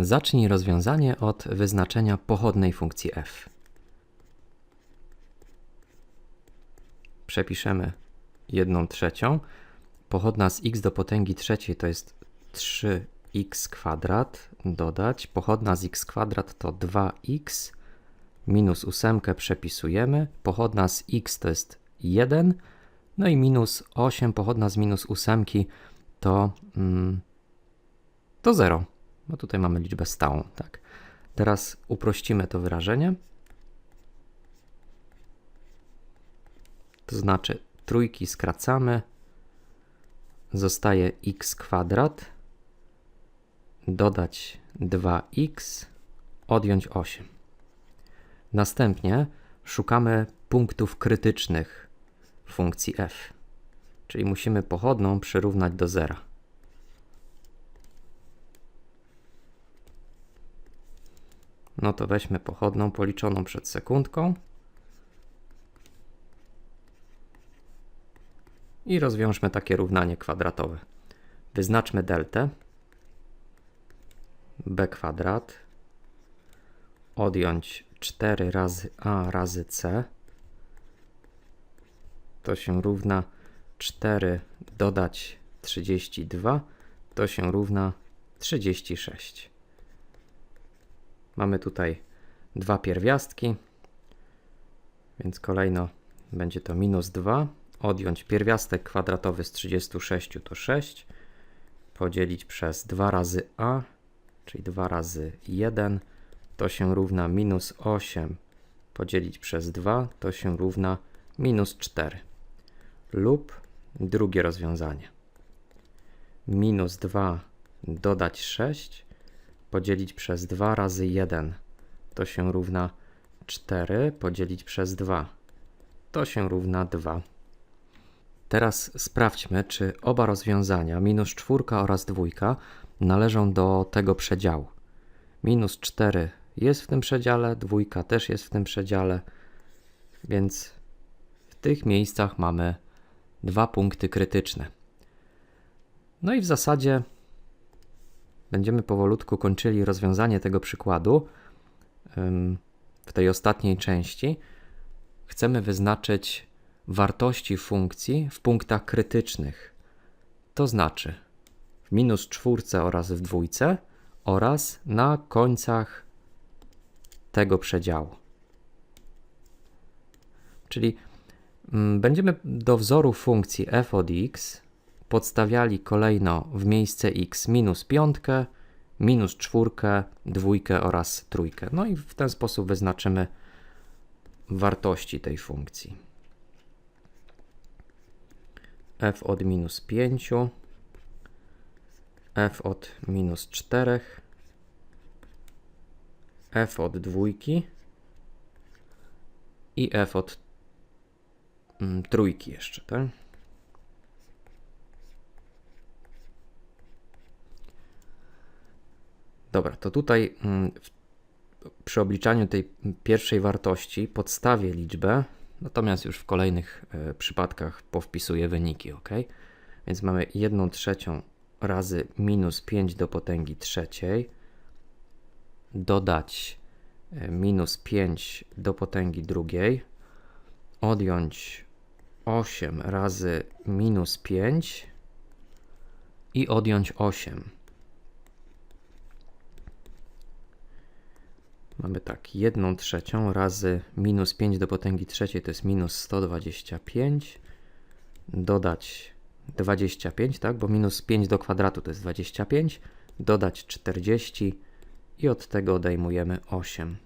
Zacznij rozwiązanie od wyznaczenia pochodnej funkcji f. Przepiszemy 1 trzecią. Pochodna z x do potęgi trzeciej to jest 3x kwadrat dodać. Pochodna z x kwadrat to 2x minus ósemkę przepisujemy. Pochodna z x to jest 1. No i minus 8 pochodna z minus ósemki to, mm, to 0. No tutaj mamy liczbę stałą, tak. Teraz uprościmy to wyrażenie. To znaczy trójki skracamy, zostaje x kwadrat, dodać 2x, odjąć 8. Następnie szukamy punktów krytycznych funkcji f, czyli musimy pochodną przyrównać do zera. No to weźmy pochodną policzoną przed sekundką i rozwiążmy takie równanie kwadratowe. Wyznaczmy deltę b kwadrat odjąć 4 razy a razy c to się równa 4 dodać 32 to się równa 36. Mamy tutaj dwa pierwiastki, więc kolejno będzie to minus 2. Odjąć pierwiastek kwadratowy z 36 to 6. Podzielić przez 2 razy a, czyli 2 razy 1, to się równa minus 8. Podzielić przez 2 to się równa minus 4. Lub drugie rozwiązanie. Minus 2 dodać 6 podzielić przez 2 razy 1 to się równa 4 podzielić przez 2 to się równa 2. Teraz sprawdźmy, czy oba rozwiązania, minus 4 oraz 2, należą do tego przedziału. Minus 4 jest w tym przedziale, 2 też jest w tym przedziale, więc w tych miejscach mamy dwa punkty krytyczne. No i w zasadzie będziemy powolutku kończyli rozwiązanie tego przykładu. W tej ostatniej części chcemy wyznaczyć wartości funkcji w punktach krytycznych. To znaczy w minus czwórce oraz w dwójce oraz na końcach tego przedziału. Czyli będziemy do wzoru funkcji f od x podstawiali kolejno w miejsce x minus piątkę, minus czwórkę, dwójkę oraz trójkę. No i w ten sposób wyznaczymy wartości tej funkcji. f od minus 5, f od minus 4, f od dwójki i f od mm, trójki jeszcze, tak? Dobra, to tutaj mm, przy obliczaniu tej pierwszej wartości podstawię liczbę, natomiast już w kolejnych e, przypadkach powpisuję wyniki, ok? Więc mamy 1 trzecią razy minus 5 do potęgi trzeciej, dodać e, minus 5 do potęgi drugiej, odjąć 8 razy minus 5 i odjąć 8 Mamy tak, 1 trzecią razy minus 5 do potęgi trzeciej to jest minus 125. Dodać 25, tak, bo minus 5 do kwadratu to jest 25. Dodać 40 i od tego odejmujemy 8.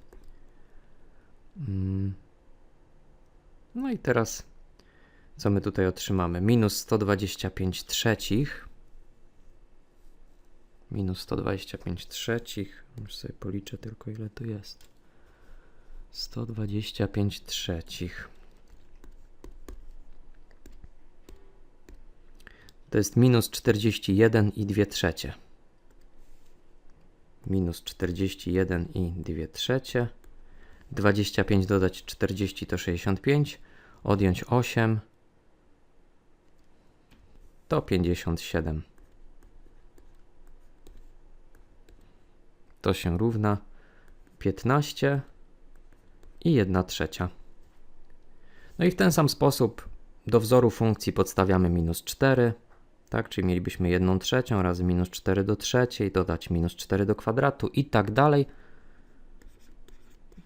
Mm. No i teraz co my tutaj otrzymamy? Minus 125 trzecich minus 125 trzecich. Już sobie policzę tylko ile to jest. 125 trzecich. To jest minus 41 i 2 trzecie. Minus 41 i 2 trzecie. 25 dodać 40 to 65. Odjąć 8 to 57. to się równa 15 i 1 trzecia. No i w ten sam sposób do wzoru funkcji podstawiamy minus 4, tak? Czyli mielibyśmy 1 trzecią razy minus 4 do trzeciej, dodać minus 4 do kwadratu i tak dalej.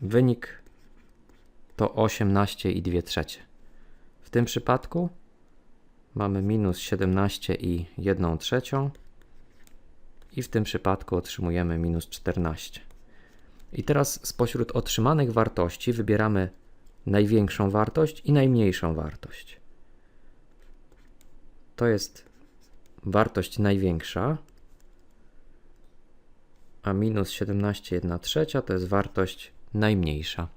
Wynik to 18 i 2 trzecie. W tym przypadku mamy minus 17 i 1 trzecią i w tym przypadku otrzymujemy minus 14. I teraz spośród otrzymanych wartości wybieramy największą wartość i najmniejszą wartość. To jest wartość największa, a minus 17,1 trzecia to jest wartość najmniejsza.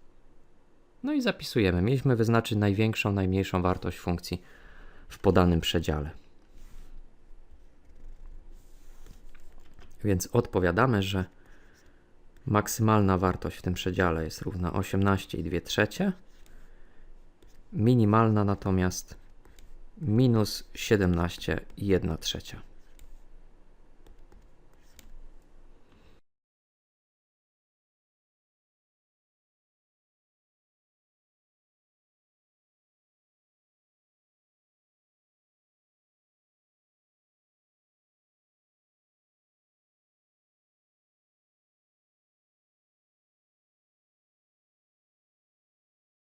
No i zapisujemy. Mieliśmy wyznaczyć największą, najmniejszą wartość funkcji w podanym przedziale. Więc odpowiadamy, że maksymalna wartość w tym przedziale jest równa 18,2 trzecie, minimalna natomiast minus 17,1 trzecia.